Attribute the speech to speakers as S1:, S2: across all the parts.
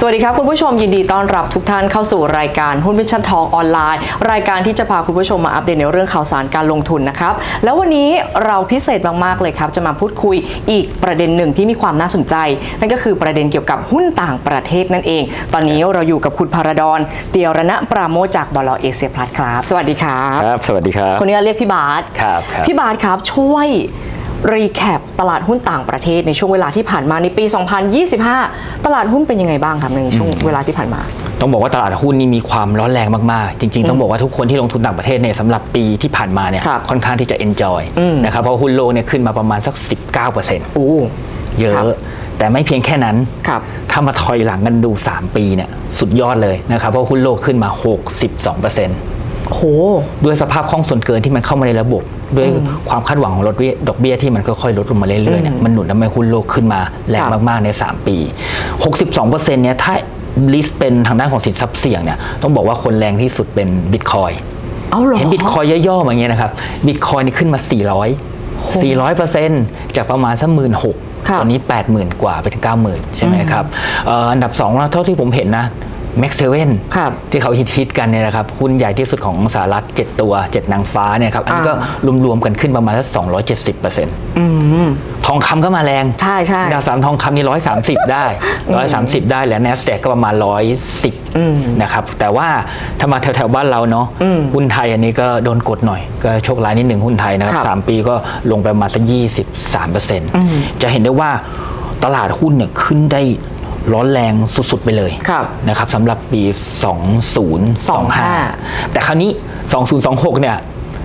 S1: สวัสดีครับคุณผู้ชมยินดีต้อนรับทุกท่านเข้าสู่รายการหุ้นวิชั่นทองออนไลน์ รายการที่จะพาคุณผู้ชมมาอัปเดตในเรื่องข่าวสารการลงทุนนะครับแล้ววันนี้เราพิเศษมากๆเลยครับ จะมาพูดคุยอีกประเด็นหนึ่งที่มีความน่าสนใจ นั่นก็คือประเด็นเกี่ยวกับหุ้นต่างประเทศนั่นเอง ตอนนี้เราอยู่กับคุณพาราดอนเตียรณะปราโมชจากบลเอเชียพลัสครับ สวัสดีครับ
S2: ครับ สวัสดีครับ
S1: คนนี้เรียกพี่บาส
S2: ครับครับ
S1: พี่บาสครับช่วย รีแคปตลาดหุ้นต่างประเทศในช่วงเวลาที่ผ่านมาในปี 2025 ตลาดหุ้นเป็นยังไงบ้างครับในช่วงเวลาที่ผ่านมา
S2: ต้องบอกว่าตลาดหุ้นนี่มีความร้อนแรงมากๆ จริง ๆ ต้องบอกว่าทุกคนที่ลงทุนต่างประเทศเนี่ยสำหรับปีที่ผ่านมาเนี่ย
S1: ครับ
S2: ค่อนข้างที่จะ enjoy
S1: อืม
S2: นะครับเพราะหุ้นโลกเนี่ยขึ้นมาประมาณสัก 19%
S1: โอ้
S2: เย
S1: ครั
S2: อะ
S1: บ
S2: แต่ไม่เพียงแค่นั้น
S1: ครับ
S2: ถ้ามาถอยหลังกันดู 3 ปีเนี่ยสุดยอดเลยนะครับเพราะหุ้นโลกขึ้นมา 62%
S1: โห
S2: ด้วยสภาพคล่องส่วนเกินที่มันเข้ามาในระบบ ด้วยความคาดหวังของลดเบี้ยดอกเบี้ยที่มันค่อยๆลดลงมาเรื่อยๆเนี่ยมันหนุนทำให้หุ้นโลกขึ้นมาแรง
S1: ครับ
S2: มากๆใน 3 ปี 62%เนี่ยถ้าลิสต์เป็นทางด้านของสินทรัพย์เสี่ยงเนี่ยต้องบอกว่าคนแรงที่สุดเป็นบิตคอย
S1: เอาเหรอ
S2: เห็นบิตคอยย่อๆมาอย่างเงี้ยนะครับบิตคอยนี่ขึ้นมา 400 400%จากประมาณสักหมื่นหก
S1: ครับ
S2: ตอนนี้ 80,000 กว่าไปถึง 90,000 ใช่ไหมครับเอ่ออันดับ2แล้วเท่าที่ผมเห็นนะ แม็กเซเว่น
S1: ครับ
S2: ที่เขาฮิตๆกันเนี่ยนะครับหุ้นใหญ่ที่สุดของสหรัฐ 7 ตัว 7 นางฟ้าเนี่ยครับอันนี้ก็
S1: อ่
S2: รวมๆกันขึ้นประมาณสัก270เปอร์เซ็นต์
S1: อืม
S2: ทองคำก็มาแรง
S1: ใช่ใช่
S2: ดาวสามทองคำนี่ร้อยสามสิบได้ร้อยสามสิบได้แล้ว n นสแ a q ก็ประมาณร้อยสิบ
S1: อืม
S2: นะครับแต่ว่าถ้ามาแถวๆบ้านเราเนาะ
S1: อืม
S2: หุ้นไทยอันนี้ก็โดนกดหน่อย ก็โชคร้ายนิดหนึ่งหุ้นไทยนะครั
S1: ครับบ
S2: สามปีก็ลงไปประมาณสักยี่สิบสามเปอร์เซ็นต์จะเห็นได้ว่าตลาดหุ้นเนี่ยขึ้นได้ ร้อนแรงสุดๆไปเลย
S1: ครับ
S2: นะครับสำหรับปี 2025 แต่คราวนี้ 2026 เนี่ย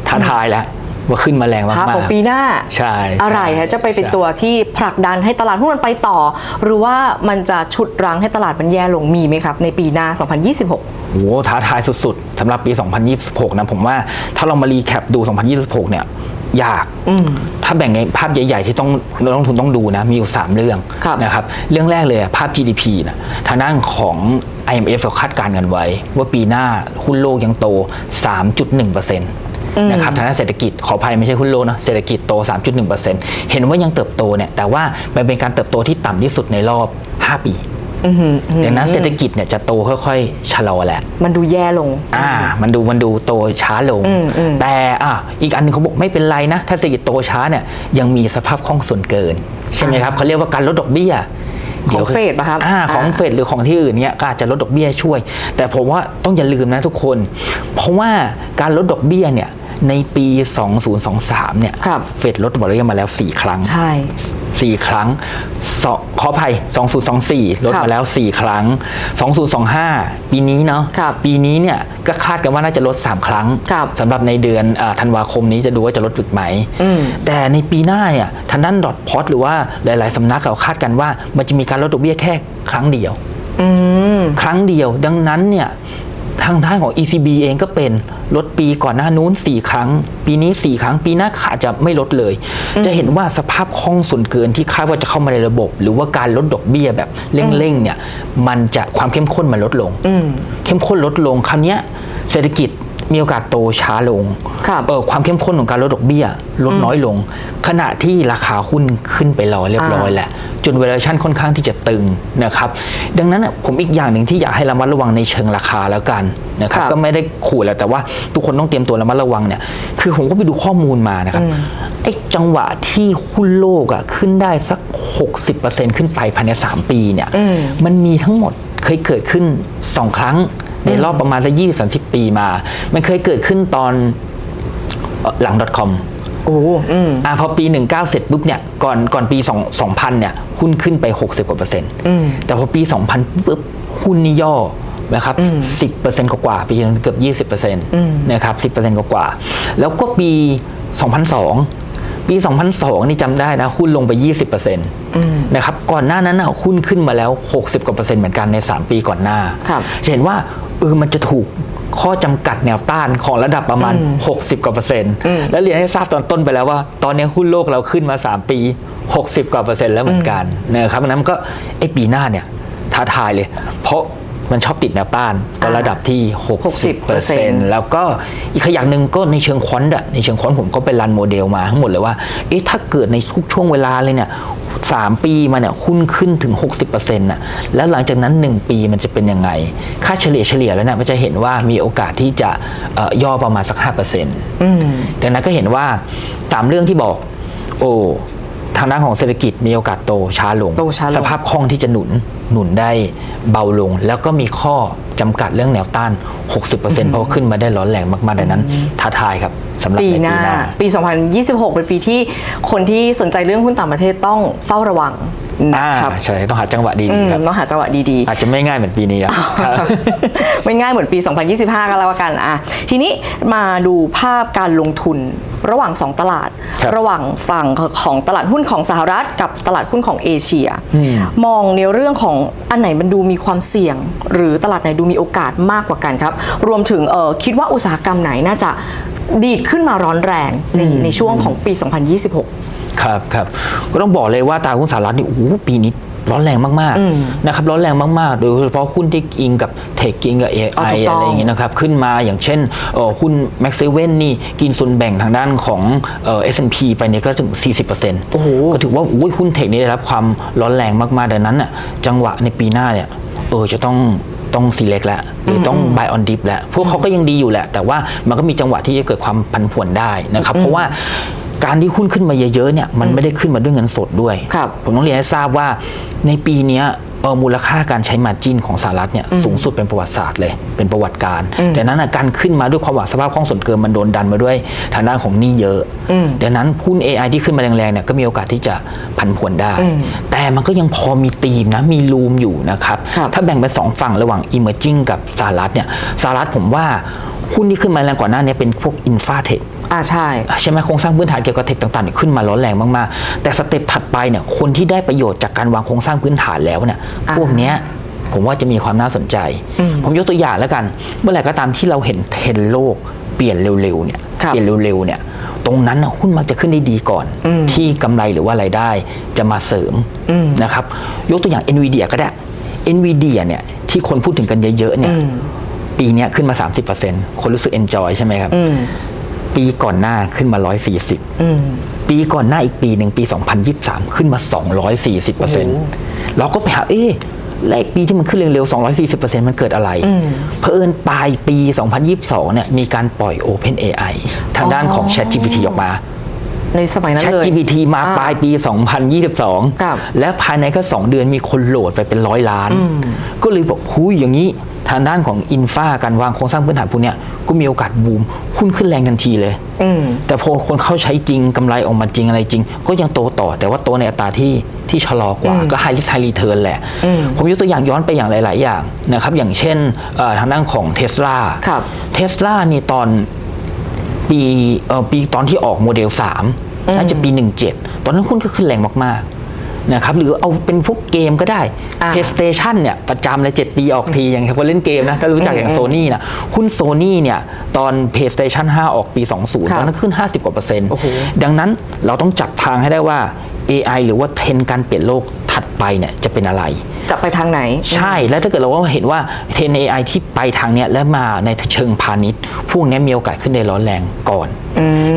S2: ท้าทายแล้วว่าขึ้นมาแรงมาก
S1: ภาพ
S2: ๆ
S1: ของปีหน้า
S2: ใช่
S1: อะไร
S2: ใช่
S1: ฮะจะไปเป็น
S2: ใช่
S1: ตัวที่ผลักดันให้ตลาดหุ้นมันไปต่อ หรือว่ามันจะฉุดรั้งให้ตลาดมันแย่ลงมีไหมครับ ในปีหน้า 2026
S2: โหท้าทายสุดๆสำหรับปี 2026 นะผมว่าถ้าเรามารีแคปดู 2026 เนี่ย ยาก ถ้าแบ่งในภาพใหญ่ ๆ ที่ต้องนักลงทุนต้องดูนะมีอยู่ 3 เรื่อง
S1: ครับ
S2: นะครับเรื่องแรกเลยอะภาพ GDP นะทางด้านของ IMF เราคาดการณ์กันไว้ ว่าปีหน้าหุ้นโลกยังโต 3.1%นะครับทางด้านเศรษฐกิจขออภัยไม่ใช่หุ้นโลกนะเศรษฐกิจโต 3.1%เห็นว่ายังเติบโตเนี่ยแต่ว่ามันเป็นการเติบโตที่ต่ำที่สุดในรอบ 5 ปี ดังนั้นเศรษฐกิจเนี่ยจะโตค่อยๆชะลอแหละ
S1: มันดูแย่ลง
S2: อ่า มันดูมันดูโตช้าลง
S1: อืมอืม
S2: แต่อะอีกอันหนึงเขาบอกไม่เป็นไรนะ ถ้าเศรษฐกิจโตช้าเนี่ยยังมีสภาพคล่องส่วนเกิน ใช่ไหมครับเขาเรียกว่าการลดดอกเบี้ย
S1: ของเฟดปะครับ
S2: อ่าของ
S1: อ่า
S2: เฟดหรือของที่อื่นเนี่ยก็อาจจะลดดอกเบี้ยช่วย แต่ผมว่าต้องอย่าลืมนะทุกคน เพราะว่าการลดดอกเบี้ยเนี่ยในปี 2023 เนี่ย
S1: ครับ
S2: เฟดลดดอกเบี้ยมาแล้ว 4 ครั้ง
S1: ใช่
S2: สี่ครั้งสองขออภัย 2024 ลด
S1: ครับ
S2: มาแล้ว 4 ครั้ง 2025 ปีนี้เนาะ
S1: ครับ
S2: ปีนี้เนี่ยก็คาดกันว่าน่าจะลด 3 ครั้ง
S1: ครับ
S2: สำหรับในเดือนอาธันวาคมนี้จะดูว่าจะลดอีกไหม
S1: อืม
S2: แต่ในปีหน้าเนี่ยทางด้านดอทพอตหรือว่าหลาย ๆสำนักเขาคาดกันว่ามันจะมีการลดดอกเบี้ยแค่ครั้งเดียว
S1: อืม
S2: ครั้งเดียวดังนั้นเนี่ย ทางด้านของ ECB เองก็เป็นลดปีก่อนหน้านู้น 4 ครั้ง ปีนี้ 4 ครั้ง ปีหน้าอาจจะไม่ลดเลย จะเห็นว่าสภาพคล่องส่วนเกินที่คาดว่าจะเข้ามาในระบบ หรือว่าการลดดอกเบี้ยแบบเร่งๆเนี่ยมันจะความเข้มข้นมันลดลง
S1: อืม
S2: เข้มข้นลดลงคราวเนี้ยเศรษฐกิจ มีโอกาสโตช้าลง
S1: ครับ
S2: เออความเข้มข้นของการลดดอกเบี้ย ลดน้อยลง ขณะที่ราคาหุ้นขึ้นไปรอเรียบร้อย
S1: อ่า
S2: แล้วจนเวลาชั่นค่อนข้างที่จะตึงนะครับ ดังนั้นน่ะผมอีกอย่างหนึ่งที่อยากให้ระมัดระวังในเชิงราคาแล้วกันนะครับ
S1: ครับ
S2: ก็ไม่ได้ขู่แล้วแต่ว่าทุกคนต้องเตรียมตัวระมัดระวังเนี่ย คือผมก็ไปดูข้อมูลมานะครับไอ้จังหวะที่หุ้นโลกอะขึ้นได้สัก 60%ขึ้นไปภายใน 3 ปีเนี่ยมันมีทั้งหมดเคยเกิดขึ้น 2 ครั้ง ในรอบประมาณสักยี่สามสิบปีมา มันเคยเกิดขึ้นตอนเอ่อหลัง .com
S1: โอ้อืม
S2: อ่าพอปี 19 เสร็จปุ๊บเนี่ยก่อนก่อนปี 2 2000 เนี่ยหุ้นขึ้นไป 60กว่าเปอร์เซ็นต์
S1: อืม
S2: แต่พอปี 2000 ปุ๊บหุ้นนี่ย่อนะครับ10เปอร์เซ็นต์กว่าๆปีนึงเกือบ20เปอร์เซ็นต์นะครับ10เปอร์เซ็นต์กว่าๆแล้วก็ปี 2002 ปี 2002 นี่จำได้นะ หุ้นลงไป 20เปอร์เซ็นต์นะครับก่อนหน้านั้นนะหุ้นขึ้นมาแล้ว 60กว่าเปอร์เซ็นต์เหมือนกันใน 3 ปีก่อนหน้า
S1: ครับ
S2: จะเห็นว่า เออมันจะถูกข้อจำกัดแนวต้านของระดับประมาณ 60 กว่าเปอร์เซ็นต์ แล้วเรียนให้ทราบตอนต้นไปแล้วว่า ตอนนี้หุ้นโลกเราขึ้นมา 3 ปี 60 กว่าเปอร์เซ็นต์แล้วเหมือนกันนะครับดังนั้นมันก็ไอ้ปีหน้าเนี่ยท้าทายเลย เพราะมันชอบติดแนวต้านก็ระดับที่ 60เปอร์เซ็นต์แล้วก็อีกอย่างหนึ่งก็ในเชิงควอนต์อะในเชิงควอนต์ผมก็ไปรันโมเดลมาทั้งหมดเลยว่า เอ๊ะถ้าเกิดในทุกช่วงเวลาเลยเนี่ย 3 ปีมาเนี่ยหุ้นขึ้นถึง 60%น่ะแล้วหลังจากนั้น 1 ปีมันจะเป็นยังไง ค่าเฉลี่ยเฉลี่ยแล้วเนี่ยมันจะเห็นว่ามีโอกาสที่จะเอ่อย่อประมาณสัก 5%ดังนั้นก็เห็นว่าตามเรื่องที่บอก โอ้ทางด้านของเศรษฐกิจมีโอกาสโตช้าลง
S1: โตช้าลง
S2: สภาพคล่องที่จะหนุน หนุนได้เบาลง แล้วก็มีข้อจำกัดเรื่องแนวต้าน 60%เพราะว่าขึ้นมาได้ร้อนแรงมากๆดังนั้นท้าทายครับสำหรับ
S1: ปี
S2: ใน
S1: ห
S2: ปี
S1: น้า
S2: หน้า
S1: ปี 2026 เป็นปีที่คนที่สนใจเรื่องหุ้นต่างประเทศต้องเฝ้าระวังนะ
S2: อ่า
S1: ครับ
S2: ใช่ต้องหาจังหวะดี
S1: อืม
S2: ๆครับ
S1: ต้องหาจังหวะดีๆ
S2: อาจจะไม่ง่ายเหมือนปีนี้ครับครับ
S1: ไม่ง่ายเหมือนปี 2025 ก็แล้วกันอะทีนี้มาดูภาพการลงทุนระหว่าง 2 ตลาด
S2: ครับ
S1: ระหว่างฝั่งของตลาดหุ้นของสหรัฐ กับตลาดหุ้นของเอเชีย
S2: อืม
S1: มองในเรื่องของอันไหนมันดูมีความเสี่ยง หรือตลาดไหนดูมีโอกาสมากกว่ากันครับ รวมถึงคิดว่าอุตสาหกรรมไหนน่าจะดีดขึ้นมาร้อนแรงในในช่วงของปี 2026
S2: ครับครับก็ต้องบอกเลยว่าตาหุ้นสหรัฐนี่โอ้ปีนี้ ร้อนแรงมากๆนะครับร้อนแรงมากๆ โดยเฉพาะหุ้นที่อิงกับเทคอิงกับ
S1: อ๋อ
S2: AI
S1: ถูกต้อง
S2: อะไรอย่างเงี้ยนะครับขึ้นมาอย่างเช่นเอ่อหุ้น Max 7นี่กินส่วนแบ่งทางด้านของเอ่อ S&P ไปเนี่ยก็ถึง 40%
S1: โอ้โห
S2: ก็ถือว่าอุ้ยหุ้นเทคนี่ได้รับความร้อนแรงมากๆดังนั้นน่ะจังหวะในปีหน้าเนี่ยเออจะต้องต้อง select แล้วหรือต้อง buy on dip แล้ว พวกเขาก็ยังดีอยู่แหละ แต่ว่ามันก็มีจังหวะที่จะเกิดความผันผวนได้นะครับ เพราะว่า การที่หุ้นขึ้นมาเยอะๆเนี่ยมันไม่ได้ขึ้นมาด้วยเงินสดด้วย
S1: ครับ
S2: ผมต้องเรียนให้ทราบว่าในปีเนี้ยเอ่อมูลค่าการใช้มาจินของสหรัฐเนี่ยสูงสุดเป็นประวัติศาสตร์เลยเป็นประวัติการดังนั้นน่ะการขึ้นมาด้วยความหวังสภาพคล่องส่วนเกินมันโดนดันมาด้วยทางด้านของหนี้เยอะดังนั้นหุ้น AI ที่ขึ้นมาแรงๆเนี่ยก็มีโอกาสที่จะผันผวนได้ แต่มันก็ยังพอมีธีมนะมีรูมอยู่นะครับ
S1: ครับ
S2: ถ้าแบ่งเป็นสองฝั่งระหว่าง emerging กับสหรัฐเนี่ยสหรัฐผมว่าหุ้นที่ขึ้นมาแรงก่อนหน้านี้เป็นพวก infra tech
S1: อ่าใช่
S2: ใช่ไหมโครงสร้างพื้นฐานเกี่ยวกับเทคต่างๆเนี่ยขึ้นมาร้อนแรงมากๆ แต่สเต็ปถัดไปเนี่ยคนที่ได้ประโยชน์จากการวางโครงสร้างพื้นฐานแล้วเนี่ย
S1: อ่า
S2: พวกเนี้ยผมว่าจะมีความน่าสนใจ ผมยกตัวอย่างแล้วกัน เมื่อไหร่ก็ตามที่เราเห็นเทรนด์โลกเปลี่ยนเร็วๆเนี่ย
S1: ครับ
S2: เปลี่ยนเร็วๆเนี่ยตรงนั้นนะหุ้นมักจะขึ้นได้ดีก่อนที่กำไรหรือว่ารายได้จะมาเสริมนะครับยกตัวอย่าง NVIDIA ก็ได้ NVIDIA เนี่ยที่คนพูดถึงกันเยอะๆเนี่ยปีเนี้ยขึ้นมา 30%คนรู้สึก enjoy ใช่ไหมครับ ปีก่อนหน้าขึ้นมา 140 ปีก่อนหน้าอีกปีหนึ่งปี 2023 ขึ้นมา 240%เราก็ไปหาเอ๊ะแล้วไอ้ปีที่มันขึ้นเร็วๆ 240%มันเกิดอะไร เพอเอิญปลายปี 2022 เนี่ยมีการปล่อย Open AI ทางด้านของ ChatGPT ออกมา
S1: ในสมัยนั้นเลย
S2: ChatGPT มา
S1: อ่า
S2: ปลายปี
S1: ครับ
S2: 2022 และภายในแค่2เดือนมีคนโหลดไปเป็นร้อยล้าน ก็เลยบอกหุยอย่างนี้ ทางด้านของอินฟาการวางโครงสร้างพื้นฐานพวกเนี้ยก็มีโอกาสบูมหุ้นขึ้นแรงทันทีเลยแต่พอคนเข้าใช้จริงกำไรออกมาจริงอะไรจริง ก็ยังโตต่อ แต่ว่าโตในอัตราที่ที่ชะลอกว่า ก็ high risk high return แหละผมยกตัวอย่างย้อนไปอย่างหลาย ๆ อย่างนะครับ อย่างเช่นเอ่อทางด้านของเทสลา
S1: ครับ
S2: เทสลานี่ตอนปีเอ่อปีตอนที่ออกโมเดล3น่าจะปี 17 ตอนนั้นหุ้นก็ขึ้นแรงมาก ๆ นะครับหรือเอาเป็นพวกเกมก็ได้
S1: อ่า
S2: PlayStation เนี่ยประจำเลย7ปีออกทีอย่างคนเล่นเกมนะถ้ารู้จักอย่างโซนี่นะหุ้นโซนี่เนี่ยตอน PlayStation 5 ออกปี 20
S1: ครับ
S2: ตอนนั้นขึ้น 50 กว่าเปอร์เซ็นต์
S1: โอ้โห
S2: ดังนั้นเราต้องจับทางให้ได้ว่า AI หรือว่าเทรนด์การเปลี่ยนโลก ถัดไปเนี่ยจะเป็นอะไร
S1: จะไปทางไหน
S2: ใช่แล้วถ้าเกิดเราว่าเห็นว่าเทรน AI ที่ไปทางเนี้ยและมาในเชิงพาณิชย์ พวกเนี้ยมีโอกาสขึ้นได้ร้อนแรงก่อน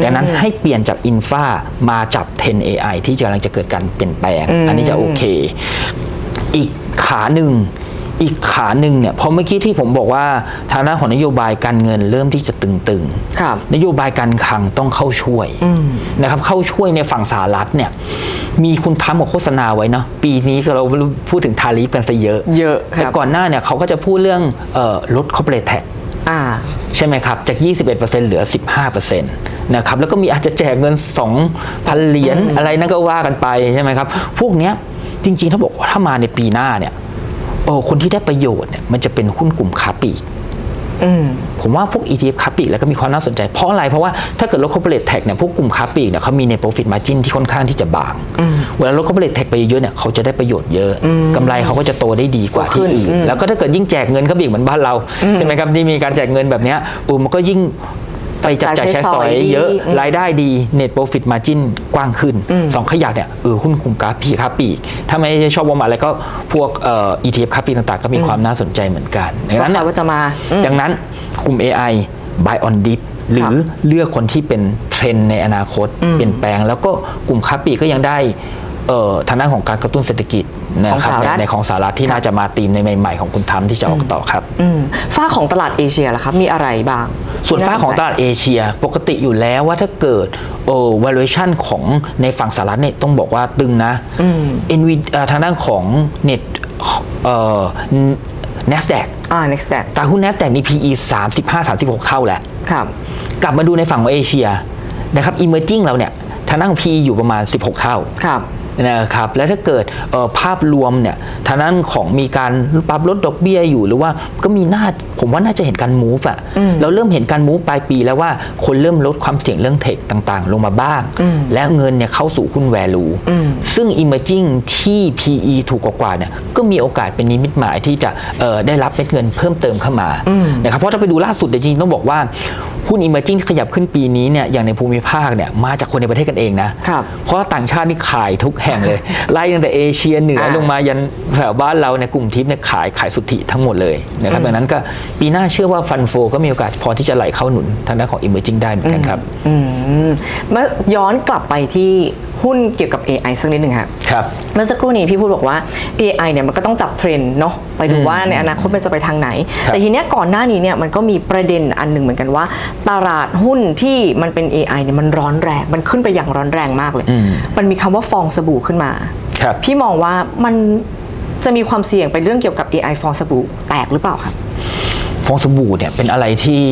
S2: ดังนั้นให้เปลี่ยนจากอินฟามาจับเทรน AI ที่กำลังจะเกิดการเปลี่ยนแปลง อันนี้จะโอเค อีกขาหนึ่ง อีกขาหนึ่งเนี่ยเพราะเมื่อกี้ที่ผมบอกว่าทางด้านของนโยบายการเงินเริ่มที่จะตึงๆ
S1: ครับ
S2: นโยบายการคลังต้องเข้าช่วยนะครับเข้าช่วยในฝั่งสหรัฐเนี่ยมีคุณทรัมป์บอกโฆษณาไว้เนาะปีนี้ก็เราพูดถึงทาริฟกันซะเยอะ
S1: เยอะครับ
S2: แต่ก่อนหน้าเนี่ยเขาก็จะพูดเรื่องเออลด corporate tax
S1: อ่า
S2: ใช่ไหมครับ จาก 21%เหลือ 15%นะครับแล้วก็มีอาจจะแจกเงิน 2,000 เหรียญอะไรนั่นก็ว่ากันไปใช่ไหมครับ พวกเนี้ยจริงๆ ถ้าบอกว่าถ้ามาในปีหน้าเนี่ย โอ้คนที่ได้ประโยชน์เนี่ยมันจะเป็นหุ้นกลุ่มค้าปลีก
S1: อืม
S2: ผมว่าพวก ETF ค้าปลีกแล้วก็มีความน่าสนใจ เพราะอะไร เพราะว่าถ้าเกิดลด corporate tax เนี่ยพวกกลุ่มค้าปลีกเนี่ยเขามีใน profit margin ที่ค่อนข้างที่จะบาง เวลาลด corporate tax ไปเยอะๆเนี่ยเขาจะได้ประโยชน์เยอะกำไรเขาก็จะโตได้ดีกว่าที่อื่นแล้วก็ถ้าเกิดยิ่งแจกเงินเขาบีกเหมือนบ้านเราใช่ไหมครับที่มีการแจกเงินแบบเนี้ยอูมันก็ยิ่ง ไปจับจ่ายใช้สอยเยอะ รายได้ดี net profit margin กว้างขึ้น สองขยักเนี่ยเออหุ้นกลุ่มค้าปลีกค้าปลีก ถ้าไม่ได้ชอบวอร์มอะไรก็พวกเอ่อ ETF ค้าปลีกต่างๆ ก็มีความน่าสนใจเหมือนกันดัง
S1: ว่า
S2: นั้น
S1: ใคร
S2: น่ะ
S1: ว่าจะมาอืม
S2: ดังนั้นกลุ่ม AI buy on dip หรือเลือกคนที่เป็นเทรนด์ในอนาคต เปลี่ยนแปลง แล้วก็กลุ่มค้าปลีกก็ยังได้ เอ่อทางด้านของการกระตุ้นเศรษฐกิจนะ
S1: ของ
S2: ครับ
S1: สหรัฐ
S2: ในในของสหรัฐที่น่าจะมาตีมในใหม่ๆของคุณทรัมป์ที่จะออกต่อครับ
S1: อืมฝ้าของตลาดเอเชียล่ะครับ มีอะไรบ้าง
S2: ส่วนฝ้าของต
S1: ที่
S2: ลาดเอเชียปกติอยู่แล้วว่าถ้าเกิดเอ่อ valuation ของในฝั่งสหรัฐเนี่ยต้องบอกว่าตึงนะ Nvidia เอ่อทางด้านของ Net เอ่อ NASDAQ
S1: อ่า next step
S2: ตลาดหุ้น NASDAQ นี่ PE 35-36 เท่าแล้ว
S1: ครับ
S2: กลับมาดูในฝั่งของเอเชียนะครับ emerging เราเนี่ยทางด้านของ PE อยู่ประมาณ 16 เท่า
S1: ครับ
S2: นะครับแล้วถ้าเกิดเอ่อภาพรวมเนี่ยทางด้านของมีการปรับลดดอกเบี้ยอยู่หรือว่าก็มีน่าผมว่าน่าจะเห็นการ move อะเราเริ่มเห็นการ move ปลายปีแล้วว่าคนเริ่มลดความเสี่ยงเรื่องเทคต่างๆ ลงมาบ้าง และเงินเนี่ยเข้าสู่หุ้น value ซึ่ง emerging ที่ PE ถูกกว่าๆเนี่ยก็มีโอกาสเป็นนิมิตหมายที่จะเอ่อได้รับเม็ดเงินเพิ่มเติมเข้ามานะครับเพราะถ้าไปดูล่าสุดเนี่ยจริงๆต้องบอกว่า หุ้น emerging ที่ขยับขึ้นปีนี้เนี่ยอย่างในภูมิภาคเนี่ยมาจากคนในประเทศกันเองนะ
S1: ครับ
S2: เพราะต่างชาตินี่ขายทุกแห่งเลย ไล่ตั้งแต่เอเชียเหนือ
S1: อ่า
S2: ลงมายันแถวบ้านเราในยกลุ่มทิปเนี่ยขายขายสุทธิทั้งหมดเลยนะครับดังนั้นก็ปีหน้าเชื่อว่าฟันโฟก็มีโอกาสพอที่จะไหลเข้าหนุนทางด้านของ emerging ได้เหมือนกันครับ
S1: อืมมาย้อนกลับไปที่หุ้นเกี่ยวกับ AI สักนิดหนึ่งครับ
S2: ครับ
S1: เมื่อสักครู่นี้พี่พูดบอกว่า AI เนี่ยมันก็ต้องจับเทรนด์เนาะไปดูว่าในอนาคตมันจะไปทางไหน
S2: ครับ
S1: แต่ทีเนี้ยก่อนหน้านี้เนี่ยมันก็มีประเด็นอันหนึ่งเหมือนกันว่าตลาดหุ้นที่มันเป็น AI เนี่ยมันร้อนแรง มันขึ้นไปอย่างร้อนแรงมากเลย มันมีคำว่าฟองสบู่ขึ้นมา
S2: ครับ
S1: พี่มองว่ามันจะมีความเสี่ยงเป็นเรื่องเกี่ยวกับ AI ฟองสบู่แตกหรือเปล่าครับ
S2: ฟองสบู่เนี่ยเป็นอะไรที่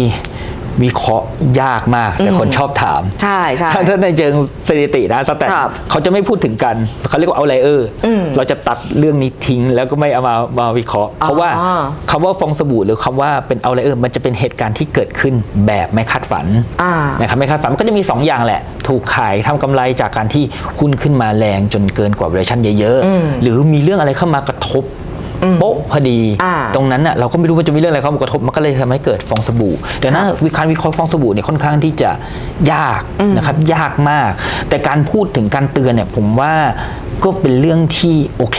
S2: วิเคราะห์ยากมากแต่คนชอบถาม
S1: ใช่ใช่
S2: ถ้าถ้าในเชิงสถิตินะแต่
S1: ครับ
S2: เขาจะไม่พูดถึงกันเขาเรียกว่าเอาไลเออร์เราจะตัดเรื่องนี้ทิ้งแล้วก็ไม่เอามามาวิเคราะห์ เพราะว่าคำว่าฟองสบู่หรือคำว่าเป็นเอาไลเออร์มันจะเป็นเหตุการณ์ที่เกิดขึ้นแบบไม่คาดฝัน
S1: อ่า
S2: นะครับไม่คาดฝันมันก็จะมี 2 อย่างแหละ ถูกขายทำกำไรจากการที่หุ้นขึ้นมาแรงจนเกินกว่า valuation เยอะๆหรือมีเรื่องอะไรเข้ามากระทบ โป๊ะพอดี
S1: อ่า
S2: ตรงนั้นน่ะเราก็ไม่รู้ว่าจะมีเรื่องอะไรเข้ามากระทบมันก็เลยทำให้เกิดฟองสบู่ดังนั้นวิการวิเคราะห์ฟองสบู่เนี่ยค่อนข้างที่จะยากนะครับยากมาก แต่การพูดถึงการเตือนเนี่ยผมว่าก็เป็นเรื่องที่โอเค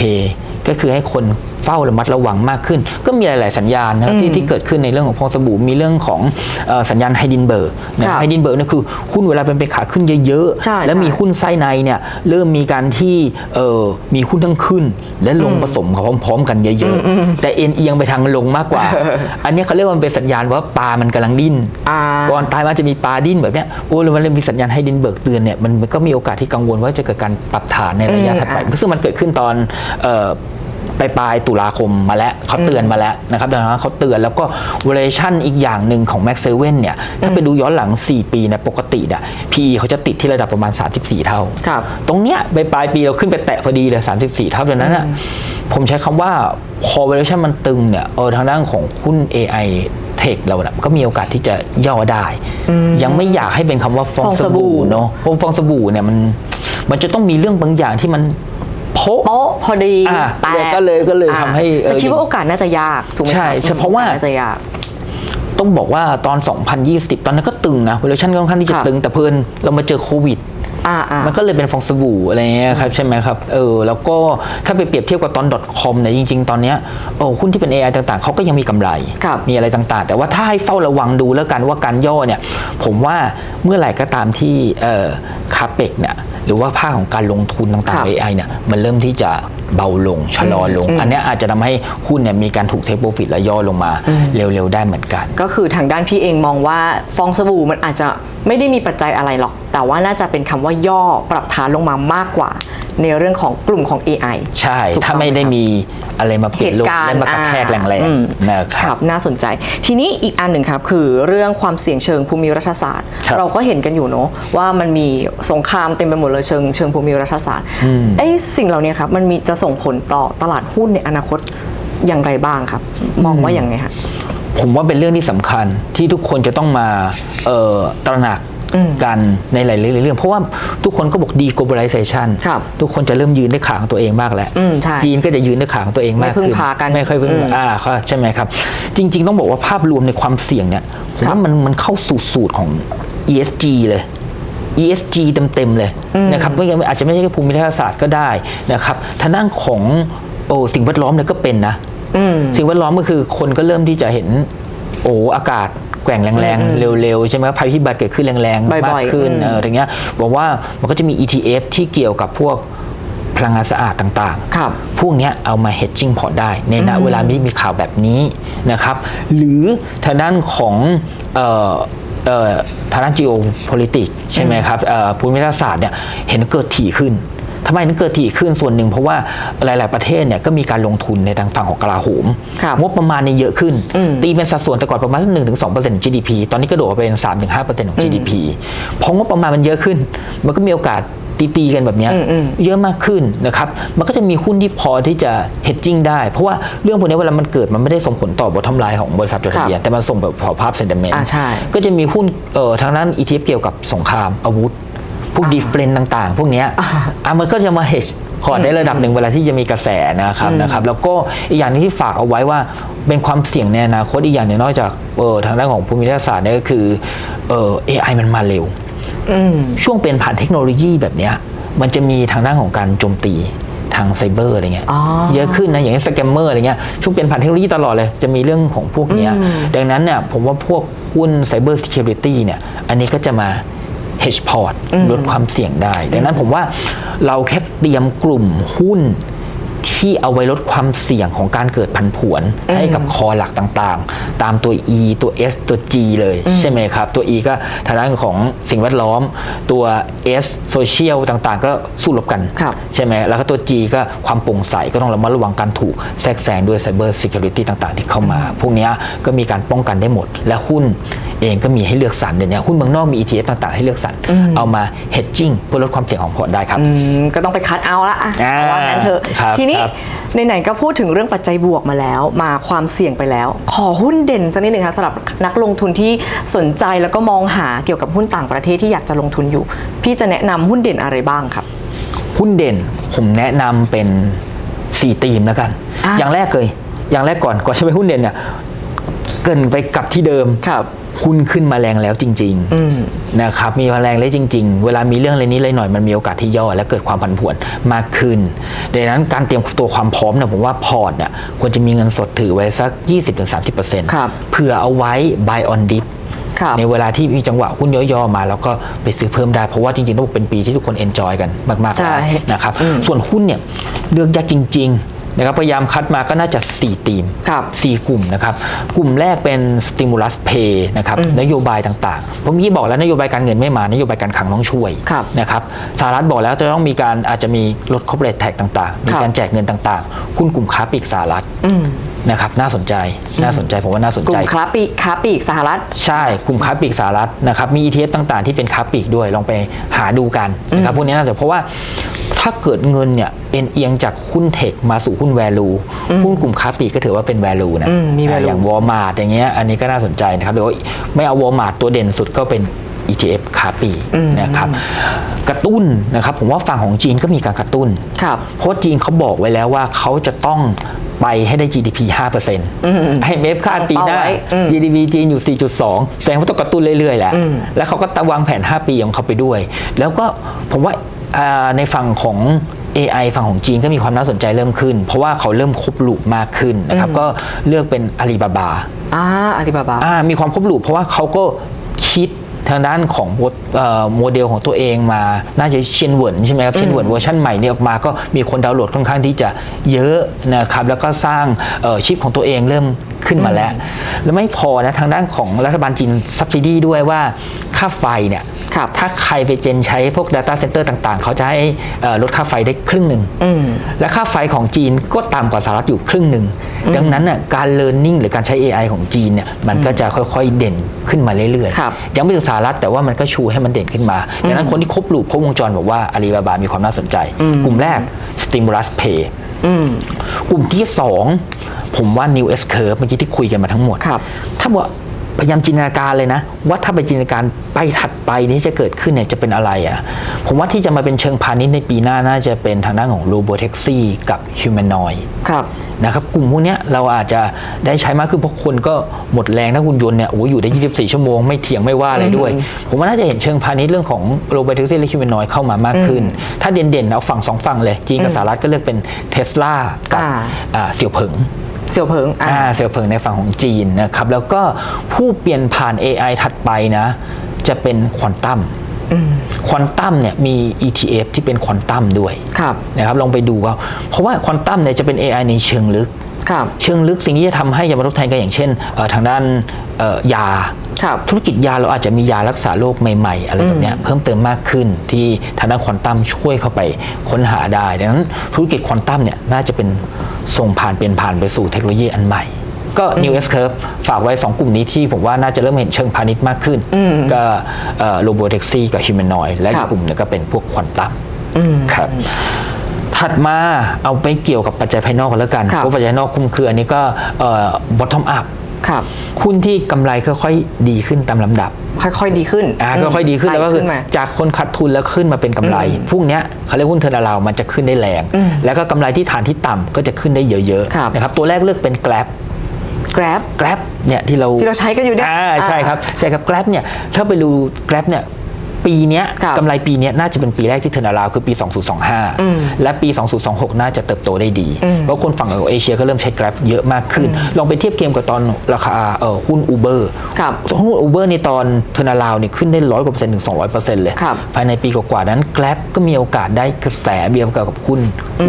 S2: ก็คือให้คน เฝ้าระมัดระวังมากขึ้น ก็มีหลาย ๆ สัญญาณนะครับที่ที่เกิดขึ้นในเรื่องของฟองสบู่มีเรื่องของเอ่อสัญญาณไฮดินเบิร์กนะ
S1: ครับ
S2: ไฮดินเบิร์กเนี่ยคือหุ้นเวลาเป็นไปขาขึ้นเยอะ
S1: ใช่
S2: ๆแล้วมี
S1: ใช่
S2: หุ้นไส้ในเนี่ยเริ่มมีการที่เอ่อมีหุ้นทั้งขึ้น และลงผสมกันพร้อม ๆ กันเยอะ ๆ แต่เอ็นเอียงไปทางลงมากกว่า อันเนี้ยเขาเรียกว่ามันเป็นสัญญาณว่าปลามันกำลังดิ้น
S1: อ่า
S2: ก่อนตายมันจะมีปลาดิ้นแบบเนี้ยโอ้แล้วมันเริ่มมีสัญญาณไฮดินเบิร์กเตือนเนี่ยมันมันก็มีโอกาสที่กังวลว่าจะเกิดการปรับฐานในระยะ
S1: อืม
S2: ถัดไป
S1: อะ
S2: ซึ่งมันเกิดขึ้นตอนเอ่อ ปลายปลายตุลาคมมาแล้วเขาเตือนมาแล้วนะครับดังนั้นเขาเตือนแล้วก็ valuation อีกอย่างหนึ่งของ Max 7เนี่ยถ้าไปดูย้อนหลัง 4 ปีเนี่ยปกติเนี่ย PE เขาจะติดที่ระดับประมาณ 34 เท่า
S1: ครับ
S2: ตรงเนี้ยไปปลายปีเราขึ้นไปแตะพอดีเลย 34 เท่าดังนั้นอะผมใช้คำว่า พอ valuation มันตึงเนี่ยเออทางด้านของหุ้น AI เทคเราเนี่ยก็มีโอกาสที่จะย่อได้ ยังไม่อยากให้เป็นคำว่าฟอง
S1: ฟอง
S2: ส
S1: สบู่
S2: บู่เนาะเพราะฟองสบู่เนี่ยมันมันจะต้องมีเรื่องบางอย่างที่มัน โพะ
S1: โป๊ะพอดี
S2: อ่า
S1: แตก
S2: ก็เลยก็เลย
S1: อ่า
S2: ทำให้เออ
S1: แต่คิดว่าโอกาสน่าจะยากถูกไหม
S2: ใช่
S1: คบ
S2: ใช่เพราะว่า
S1: โอกสน่าจะยาก
S2: ต้องบอกว่าตอน 2020 ตอนนั้นก็ตึงนะ valuation ค่อนข้างที่จะ
S1: ครับ
S2: ตึงแต่เพลินเรามาเจอโควิด
S1: อ่าอ่า
S2: มันก็เลยเป็นฟองสบู่อะไรเงี้ยครับใช่ไหมครับเออแล้วก็ถ้าไปเปรียบเทียบกับตอน .com เนี่ยจริง ๆ ตอนเนี้ยเออหุ้นที่เป็น AI ต่างๆเขาก็ยังมีกำไร
S1: ครับ
S2: มีอะไรต่างๆ แต่ว่าถ้าให้เฝ้าระวังดูแล้วกันว่าการย่อเนี่ยผมว่าเมื่อไหร่ก็ตามที่เอ่อคาเปกเนี่ยหรือว่าภาคของการลงทุนต่าง
S1: ครับ
S2: ๆ AI เนี่ยมันเริ่มที่จะ เบาลงชะลอลง อันเนี้ยอาจจะทำให้หุ้นเนี่ยมีการถูกเทคโปรฟิตและย่อลงมาเร็วๆได้เหมือนกัน
S1: ก็คือทางด้านพี่เองมองว่าฟองสบู่มันอาจจะไม่ได้มีปัจจัยอะไรหรอก แต่ว่าน่าจะเป็นคำว่าย่อปรับฐานลงมามากกว่า ในเรื่องของกลุ่มของ AI
S2: ใช่
S1: ถูกต้อง
S2: ถ้าไม่ได้
S1: หครับ
S2: มีอะไรมาเป
S1: เห
S2: ลี่ยน
S1: ตุ
S2: โลก
S1: การ
S2: และ
S1: ณ์
S2: มากระแทกแรง
S1: อืม
S2: ๆนะค
S1: ค
S2: รั
S1: รับบน่าสนใจ ทีนี้อีกอันหนึ่งครับ คือเรื่องความเสี่ยงเชิงภูมิรัฐศาสตร์
S2: ครับ
S1: เราก็เห็นกันอยู่เนาะว่ามันมีสงครามเต็มไปหมดเลยเชิงเชิงภูมิรัฐศาสตร์ไอ้สิ่งเหล่านี้ครับมันมีจะส่งผลต่อตลาดหุ้นในอนาคตอย่างไรบ้างครับ มองว่าอย่างไงฮะ
S2: ผมว่าเป็นเรื่องที่สำคัญที่ทุกคนจะต้องมาเอ่อตระหนักกันในหลายๆเรื่อง เพราะว่าทุกคนก็บอกดี globalization
S1: ครับ
S2: ทุกคนจะเริ่มยืนด้วยขาของตัวเองมากแล้ว
S1: อืมใช่
S2: จีนก็จะยืนด้วยขาของตัวเองมาก
S1: ไม่พึ่ง
S2: ขึ้น
S1: พากัน
S2: ไม่ค่อยพึ่ง
S1: อืม
S2: อ่าเขาใช่ไหมครับ จริง ๆ ต้องบอกว่าภาพรวมในความเสี่ยงเนี่ยผม
S1: ครับ
S2: ว่ามันมันเข้าสู่สูตรของ ESG เลย ESG เต็มๆเลยนะครับไม่งั้นอาจจะไม่ใช่แค่ภูมิรัฐศาสตร์ก็ได้นะครับทางด้านของโอ้สิ่งแวดล้อมเนี่ยก็เป็นนะ
S1: อืม
S2: สิ่งแวดล้อมก็คือคนก็เริ่มที่จะเห็นโอ้อากาศแกว่งแรงๆ เร็วๆ ใช่ไหมครับภัยพิบัติเกิดขึ้นแรงๆ
S1: บ่อยๆ
S2: มากขึ้น
S1: อืม
S2: เอออย่างเงี้ยบอกว่ามันก็จะมี ETF ที่เกี่ยวกับพวกพลังงานสะอาดต่างๆ
S1: ครับ
S2: พวกเนี้ยเอามา hedging พอร์ตได้ในณ
S1: อืม
S2: เวลาที่มีข่าวแบบนี้นะครับ หรือทางด้านของเอ่อเอ่อ ทางด้าน geopolitics ใช่ไหมครับเอ่อภูมิรัฐศาสตร์เนี่ยเห็นเกิดถี่ขึ้นทำไมถึงเกิดถี่ขึ้นส่วนหนึ่งเพราะว่าหลาย ๆ ประเทศเนี่ยก็มีการลงทุนในทางฝั่งของกลาโหม
S1: ครับ
S2: งบประมาณเนี่ยเยอะขึ้น
S1: อืม
S2: ตีเป็นสัดส่วนแต่ก่อนประมาณสักหนึ่งถึงสองเปอร์เซ็นต์ GDP ตอนนี้กระโดดมาเป็นสามถึงห้าเปอร์เซ็นต์ของ GDP พองบประมาณมันเยอะขึ้น มันก็มีโอกาส ตีๆกันแบบเนี้ย
S1: อืมอืม
S2: เยอะมากขึ้นนะครับ มันก็จะมีหุ้นที่พอที่จะ hedging ได้ เพราะว่าเรื่องพวกนี้เวลามันเกิดมันไม่ได้ส่งผลต่อบททำลายของบริษัทจดทะเบียนแต่มันส่งแบบภาพ sentiment
S1: อ่าใช่
S2: ก็จะมีหุ้นเอ่อทางด้าน ETF เกี่ยวกับสงครามอาวุธ พวกดีเฟนต่าง ๆ พวกเนี้ยอะมันก็จะมา hedge พอร์ตได้ระดับหนึ่งเวลาที่จะมีกระแสนะครับนะครับ แล้วก็อีกอย่างหนึงที่ฝากเอาไว้ว่าเป็นความเสี่ยงในอนาคตอีกอย่างหนึ่งนอกจากเอ่อทางด้านของภูมิรัฐศาสตร์เนี่ยก็คือเอ่อ AI มันมาเร็ว
S1: อืม
S2: ช่วงเป็นผ่านเทคโนโลยีแบบเนี้ยมันจะมีทางด้านของการโจมตีทางไซเบอร์อะไรเงี้ย
S1: อ๋อ
S2: เยอะขึ้นนะอย่างเงี้ยสแกมเมอร์อะไรเงี้ยช่วงเป็นผ่านเทคโนโลยีตลอดเลย จะมีเรื่องของพวกเนี้ย
S1: อืม
S2: ดังนั้นเนี่ยผมว่าพวกหุ้นไซเบอร์ e c u r i t y เนี่ยอันนี้ก็จะมา hedge port ลดความเสี่ยงได้ ดังนั้นผมว่าเราแค่เตรียมกลุ่มหุ้น ที่เอาไว้ลดความเสี่ยงของการเกิดพันผวน ให้กับคอหลักต่างๆ ตามตัว E ตัว S ตัว G เลยใช่ไหมครับ ตัว E ก็ทางด้านของสิ่งแวดล้อมตัว S โซเชียลต่างๆ ก็สู้รบกัน
S1: ครับ
S2: ใช่ไหมแล้วก็ตัว G ก็ความโปร่งใสก็ต้องระมัดระวังการถูกแทรกแซงด้วย Cyber Security ต่างๆ ที่เข้ามา พวกเนี้ยก็มีการป้องกันได้หมด และหุ้นเองก็มีให้เลือกสรรเดี๋ยวนี้หุ้นเมืองนอกมี ETF ต่างๆ ให้เลือกสรรเอามา hedging เพื่อลดความเสี่ยงของพอร์ตได้ครับ
S1: อืมก็ต้องไปคัดเอาละอะ
S2: อ่า
S1: ว่างั้นเถอะ
S2: ครับ
S1: ทีนี้
S2: ครับ
S1: ไหนๆก็พูดถึงเรื่องปัจจัยบวกมาแล้ว มาความเสี่ยงไปแล้ว ขอหุ้นเด่นสักนิดหนึ่งค่ะสำหรับนักลงทุนที่สนใจแล้วก็มองหาเกี่ยวกับหุ้นต่างประเทศที่อยากจะลงทุนอยู่ พี่จะแนะนำหุ้นเด่นอะไรบ้างครับ
S2: หุ้นเด่นผมแนะนำเป็น4ธีมแล้วกัน
S1: อะ
S2: อย่างแรกเลยอย่างแรกก่อนก่อนจะไปหุ้นเด่นเนี่ย เกรินไปกลับที่เดิม
S1: ครับ
S2: หุ้นขึ้นมาแรงแล้วจริง
S1: อืม
S2: ๆนะครับมีมาแรงแล้วจริง ๆ เวลามีเรื่องอะไรนี้เลยหน่อยมันมีโอกาสที่ย่อและเกิดความผันผวนมากขึ้นดังนั้นการเตรียมตัวความพร้อมเนี่ยผมว่าพอร์ตเนี่ยควรจะมีเงินสดถือไว้สัก 20-30%
S1: ครับ
S2: เผื่อเอาไว้ buy on dip
S1: ครับ
S2: ในเวลาที่มีจังหวะหุ้นย่อๆมา แล้วก็ไปซื้อเพิ่มได้ เพราะว่าจริงๆต้องบอกเป็นปีที่ทุกคน enjoy กันมากๆ
S1: ใช่
S2: แล้วนะครับ
S1: อืม
S2: ส่วนหุ้นเนี่ยเลือกยากจริง ๆ นะครับพยายามคัดมาก็น่าจะ 4 ทีม
S1: ครับ
S2: 4 กลุ่มนะครับ กลุ่มแรกเป็น stimulus pay นะครับนโยบายต่างๆ ผมเมื่อกี้บอกแล้วนโยบายการเงินไม่มานโยบายการคลังต้องช่วย
S1: ครับ
S2: นะครับสหรัฐบอกแล้วจะต้องมีการอาจจะมีลด corporate tax ต่างๆ มี
S1: ครับ
S2: การแจกเงินต่างๆหุ้นกลุ่มค้าปลีกสหรัฐ
S1: อืม
S2: นะครับน่าสนใจน่าสนใจผมว่าน่าสน
S1: กลุ่
S2: ใจ
S1: มค้าปลีกค้าปลีกสหรัฐ
S2: ใช่กลุ่มค้าปลีกสหรัฐนะครับมี ETF ต่างๆ ที่เป็นค้าปลีกด้วยลองไปหาดูกันนะครับพวกนี้น่าจะเพราะว่าถ้าเกิดเงินเนี่ยเอ็นเอียงจากหุ้นเทคมาสู่หุ้น value หุ้นกลุ่มค้าปลีกก็ถือว่าเป็น value นะ
S1: อืมมี
S2: อ่า
S1: value
S2: อย่าง Walmart อย่างเงี้ยอันนี้ก็น่าสนใจนะครับเดี๋ยวไม่เอา Walmart ตัวเด่นสุดก็เป็น ETF ค้าปลีกนะครับกระตุ้นนะครับผมว่าฝั่งของจีนก็มีการกระตุ้น
S1: ครับ
S2: เพราะจีนเขาบอกไว้แล้วว่าเขาจะต้อง ไปให้ได้ GDP 5%ให้เมฟคาดปีหน้า
S1: เอาไว้อืม
S2: GDP จีนอยู่ 4.2 แสดงว่าต้องกระตุ้นเรื่อยๆ แหละ
S1: อืม
S2: แล้วเขาก็ตะวางแผน 5 ปีของเขาไปด้วย แล้วก็ผมว่าอ่าในฝั่งของ AI ฝั่งของจีนก็มีความน่าสนใจเริ่มขึ้น เพราะว่าเขาเริ่มครบลูปมากขึ้นนะครับ ก็เลือกเป็นอาลีบาบา
S1: อ่าอาลีบาบา
S2: อ่ามีความครบลูปเพราะว่าเขาก็คิด ทางด้านของโมเอ่อโมเดลของตัวเองมา น่าจะเชียนเหวินใช่ไหมครับเชียนเหวินเวอร์ชันใหม่เนี่ยออกมาก็มีคนดาวน์โหลดค่อนข้างที่จะเยอะนะครับแล้วก็สร้างเอ่อชิปของตัวเองเริ่ม ขึ้นมาแล้ว แล้วไม่พอนะทางด้านของรัฐบาลจีนซับซิดีด้วยว่าค่าไฟเนี่ย
S1: ครับ
S2: ถ้าใครไปเจนใช้พวก Data Center ต่างๆ เขาจะให้เอ่อลดค่าไฟได้ครึ่งหนึ่ง
S1: อืม
S2: และค่าไฟของจีนก็ต่ำกว่าสหรัฐอยู่ครึ่งหนึ่ง ดังนั้นน่ะการ learning หรือการใช้ AI ของจีนเนี่ยมันก็จะค่อยๆเด่นขึ้นมาเรื่อย
S1: ครับ
S2: ๆยังไม่ถึงสหรัฐแต่ว่ามันก็ชูให้มันเด่นขึ้นมา ดังนั้นคนที่ครบลูปครบวงจรบอกว่าอาลีบาบามีความน่าสนใจ กลุ่มแรก stimulus pay
S1: อืม
S2: กลุ่มที่2ผมว่า new S curve เมื่อกี้ที่คุยกันมาทั้งหมด
S1: ครับ
S2: ถ้าว่าพยายามจินตนาการเลยนะ ว่าถ้าไปจินตนาการไปถัดไปนี้จะเกิดขึ้นเนี่ยจะเป็นอะไรอะ่ะ ผมว่าที่จะมาเป็นเชิงพาณิชย์ในปีหน้าน่าจะเป็นทางด้านของโรบอทแท็กซี่กับฮิวแมนอย
S1: ครับ
S2: นะครับกลุ่มพวกเนี้ยเราอาจจะได้ใช้มากขึ้นเพราะคนก็หมดแรงถ้าหุ่นยนต์เนี่ยโอ้โหอยู่ได้ 24 ชั่วโมงไม่เถียงไม่ว่าอะไรด้วย ผมว่าน่าจะเห็นเชิงพาณิชย์เรื่องของโรบอทแท็กซี่และฮิวแมนอยเข้ามามากขึ้น ถ้าเด่นๆเอาฝั่งสองฝั่งเลยจีนกับสหรัฐก็เลือกเป็นเทสลากับ
S1: อ่า
S2: อ่าเสี่ยวเผิง
S1: เสี่ยวเผิงอ่า
S2: อ่าเซลล์เฟิงในฝั่งของจีนนะครับแล้วก็ผู้เปลี่ยนผ่าน AI ถัดไปนะ จะเป็นควอนตัม ควอนตัมเนี่ยมี ETF ที่เป็นควอนตัมด้วย
S1: ครับ
S2: นะครับลองไปดูว่าเพราะว่าควอนตัมเนี่ยจะเป็น AI ในเชิงลึก
S1: ครับ
S2: เชิงลึกสิ่งที่จะทำให้ยามาทดแทนกันอย่างเช่นเอ่อทางด้านเอ่อยา
S1: ครับ
S2: ธุรกิจยาเราอาจจะมียารักษาโรคใหม่ๆ อะไรแบบเนี้ยเพิ่มเติมมากขึ้นที่ทางด้านควอนตัมช่วยเข้าไปค้นหาได้ดังนั้นธุรกิจควอนตัมเนี่ยน่าจะเป็นส่งผ่านเปลี่ยนผ่านไปสู่เทคโนโลยีอันใหม่ ก็ New S Curve ฝากไว้ 2 กลุ่มนี้ที่ผมว่าน่าจะเริ่มเห็นเชิงพาณิชย์มากขึ้น ก็โรบอท a กซี่กับฮิวแมนอยและอี
S1: ครั
S2: ก
S1: บ
S2: กลุ่มหนึงก็เป็นพวกควอนตัมครับถัดมาเอาไปเกี่ยวกับปัจจัยภายนอกกันแล้วกัน
S1: ครับ
S2: เพราะปัจจัยภายนอกคุ้มคืออันนี้ก็บอททอมอัพ
S1: ครับ
S2: หุ้นที่กำไรค่อยๆดีขึ้นตามลำดับ
S1: ค่อยๆดีขึ้น
S2: อ่าค่อยๆดีขึ้น
S1: ไต่
S2: แล้วก็คือ
S1: ขึ้นมา
S2: จากคนขาดทุนแล้วขึ้นมาเป็นกำไรพวกเนี้ยเขาเรียกหุ้นเทอร์นาราวมันจะขึ้นได้แรง แล้วก็กำไรที่ฐานที่ต่ำก็จะขึ้นได้เยอะ
S1: ครับ
S2: ๆนะครับตัวแรกเลือกเป็น Grab
S1: Grab
S2: Grab เนี่ยที่เรา
S1: ที่เราใช้กันอยู่เนี่ย
S2: อ่า
S1: อ่า
S2: ใช่ครับใช่ครับ Grab เนี่ยถ้าไปดู Grab เนี่ย ปีเนี้ย
S1: ครับ
S2: กำไรปีเนี้ยน่าจะเป็นปีแรกที่เทอร์นาราวคือปี 2025 และปี 2026 น่าจะเติบโตได้ดี เพราะคนฝั่งเอเชียก็เริ่มใช้ Grab เยอะมากขึ้น ลองไปเทียบเคียงกับตอนราคาเอ่อหุ้น Uber
S1: ครับ
S2: หุ้น Uber ในตอนเทอร์นาราวเนี่ยขึ้นได้ร้อยกว่าเปอร์เซ็นต์ถึง 200เปอร์เซ็นต์เลย
S1: ครับ
S2: ภายในปีกว่าๆนั้น Grab ก็มีโอกาสได้กระแสเบียร์กับหุ้น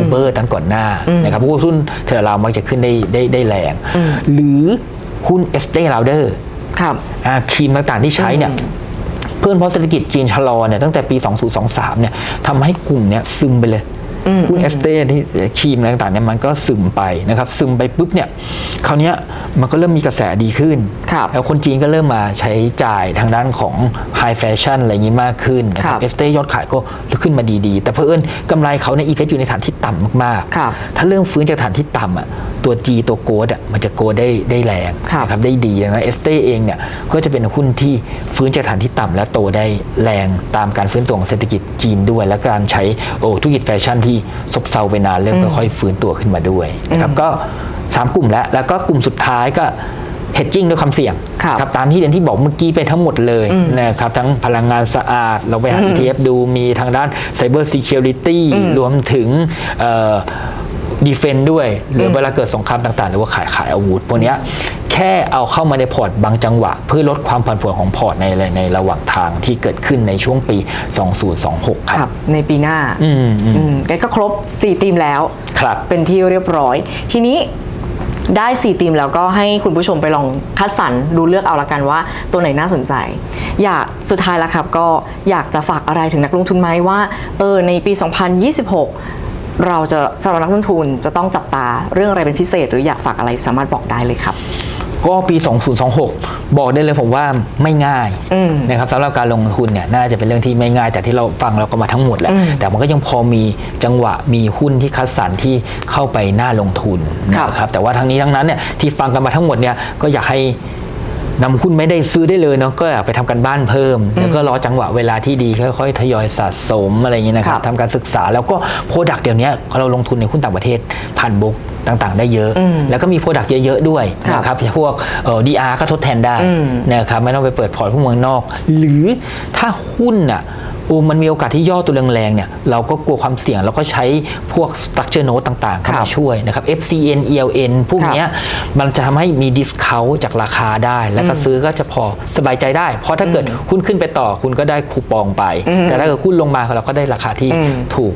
S2: Uber ตั้งก่อนหน้านะครับเพราะว่าหุ้นเทอร์นาราวมักจะขึ้นได้ได้ได้แรง หรือหุ้น Estee Lauder
S1: ครับ
S2: อ่าครีมต่างๆที่ใช้เนี่ยเพื่อนเพราะเศรษฐกิจจีนชะลอเนี่ยตั้งแต่ปี 2023 เนี่ยทำให้กลุ่มเนี่ยซึมไปเลยหุ้นเอสเต้ที่ครีมอะไรต่างๆเนี่ยมันก็ซึมไปนะครับ ซึมไปปุ๊บเนี่ยคราวเนี้ยมันก็เริ่มมีกระแสดีขึ้น
S1: ครับ
S2: แล้วคนจีนก็เริ่มมาใช้จ่ายทางด้านของไฮแฟชั่นอะไรอย่างนี้มากขึ้นนะค
S1: ครั
S2: รับบเอสเต้ยอดขายก็ขึ้นมาดีๆ แต่เพอเอิญกำไรเขาในอีเพอยู่ในฐานที่ต่ำมาก
S1: ครับ
S2: ถ้าเริ่มฟื้นจากฐานที่ต่ำอะ ตัว G ตัวโกดอะมันจะโกดได้ได้แรง
S1: ครับ
S2: นะครับได้ดีดังนั้นเอสเต้เองเนี่ยก็จะเป็นหุ้นที่ฟื้นจากฐานที่ต่ำและโตได้แรงตามการฟื้นตัวของเศรษฐกิจจีนด้วย และการใช้โอ้ธุรกิจแฟชั่นที่ซบเซาไปนานเริ่มค่อยๆฟื้นตัวขึ้นมาด้วยนะครับก็สามกลุ่มแล้วแล้วก็กลุ่มสุดท้ายก็ hedging ด้วยความเสี่ยง
S1: ครับ
S2: ตามที่เรียนที่บอกเมื่อกี้ไปทั้งหมดเลยนะครับทั้งพลังงานสะอาด เราไปหา ETF ดูมีทางด้าน Cyber Security รวมถึง ดีเฟนด้วย หรือเวลาเกิดสงครามต่างๆ หรือว่าขายขายอาวุธพวกเนี้ยแค่เอาเข้ามาในพอร์ตบางจังหวะ เพื่อลดความผันผวนของพอร์ตในในระหว่างทางที่เกิดขึ้นในช่วงปี 2026ค
S1: ค
S2: รั
S1: รับบในปีหน้า
S2: อืมอืม
S1: อืมแกก็ครบ 4 ทีมแล้ว
S2: ครับ
S1: เป็นที่เรียบร้อย ทีนี้ได้4ทีมแล้วก็ให้คุณผู้ชมไปลองคัดสรรดูเลือกเอาละกันว่าตัวไหนน่าสนใจ อยากสุดท้ายแล้วครับ ก็อยากจะฝากอะไรถึงนักลงทุนไหมว่าเออในปี 2026 เราจะสำหรับนักลงทุนจะต้องจับตาเรื่องอะไรเป็นพิเศษ หรืออยากฝากอะไรสามารถบอกได้เลยครับ
S2: ก็ปี 2026 บอกได้เลยผมว่าไม่ง่าย
S1: อืม
S2: นะครับสำหรับการลงทุนเนี่ยน่าจะเป็นเรื่องที่ไม่ง่ายแต่ที่เราฟังเราก็มาทั้งหมดแหละ
S1: อืม
S2: แต่มันก็ยังพอมีจังหวะมีหุ้นที่คัดสรรที่เข้าไปน่าลงทุน
S1: ครับ
S2: นะครับแต่ว่าทั้งนี้ทั้งนั้นเนี่ยที่ฟังกันมาทั้งหมดเนี่ยก็อยากให้ นำหุ้นไม่ได้ซื้อได้เลยเนาะก็อยากไปทำกันบ้านเพิ่ม แล้วก็รอจังหวะเวลาที่ดีค่อยๆทยอยสะสมอะไรอย่างเงี้ยนะครั
S1: ครับบ
S2: ทำการศึกษาแล้วก็โปรดักต์เดี๋ยวนี้เราลงทุนในหุ้นต่างประเทศผ่านบุ๊กต่างๆ ได้เยอะ แล้วก็มีโปรดักต์เยอะๆด้วย
S1: ครับ
S2: นะครับพวกเอ่อ DR ก็ทดแทนได้
S1: อืม
S2: นะครับไม่ต้องไปเปิดพอร์ตหุ้นเมืองนอก หรือถ้าหุ้นอะโอ้มันมีโอกาสที่ย่อตัวแรงๆเนี่ยเราก็กลัวความเสี่ยงเราก็ใช้พวก structure note ต่างๆเข้า
S1: ครั
S2: มา
S1: บ
S2: ช่วยนะครับ FCN ELN พวกเนี้ยมันจะทำให้มี discount จากราคาได้ แล้วก็ซื้อก็จะพอสบายใจได้ เพราะถ้าเกิดหุ้นขึ้นไปต่อคุณก็ได้คูปองไป แต่ถ้าเกิดหุ้นลงมาเราก็ได้ราคาที่
S1: อืม
S2: ถูก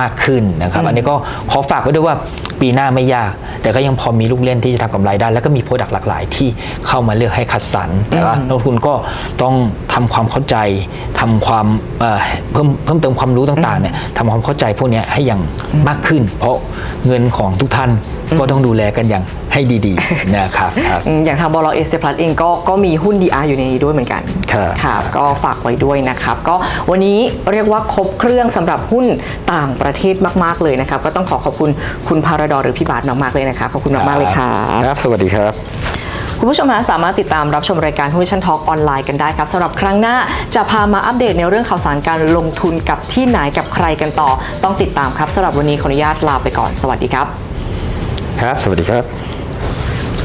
S2: มากขึ้นนะครับ อันนี้ก็ขอฝากไว้ด้วยว่าปีหน้าไม่ยาก แต่ก็ยังพอมีลูกเล่นที่จะทำกำไรได้ แล้วก็มีโปรดักต์หลากหลายที่เข้ามาเลือกให้คัดสรรแต่ว่านักลงทุนก็ต้องทำความเข้าใจทำความเอ่อเพิ่มเพิ่มเติมความรู้ต่างๆเนี่ยทำความเข้าใจพวกเนี้ยให้อย่างมากขึ้น เพราะเงินของทุกท่านก็ต้องดูแลกันอย่าง ให้ดีๆนะครับครับ
S1: อืมอย่างทางบลเอเซียพลัสเองก็ก็มีหุ้น DR อยู่ในนี้ด้วยเหมือนกัน
S2: ครับ
S1: ครับก็ฝากไว้ด้วยนะครับ ก็วันนี้เรียกว่าครบเครื่องสำหรับหุ้นต่างประเทศมาก ๆ เลยนะครับ ก็ต้องขอขอบคุณคุณพาราดอหรือพี่บาทมากๆเลยนะครับขอบคุณมากๆเลยครับ
S2: ครับ สวัสดีครับ
S1: คุณผู้ชมฮะสามารถติดตามรับชมรายการหุ้นชั้นทอล์กออนไลน์กันได้ครับสำหรับครั้งหน้าจะพามาอัปเดตในเรื่องข่าวสารการลงทุนกับที่ไหนกับใครกันต่อ ต้องติดตามครับสำหรับวันนี้ขออนุญาตลาไปก่อนสวัสดีครับ
S2: ครับ สวัสดีครับ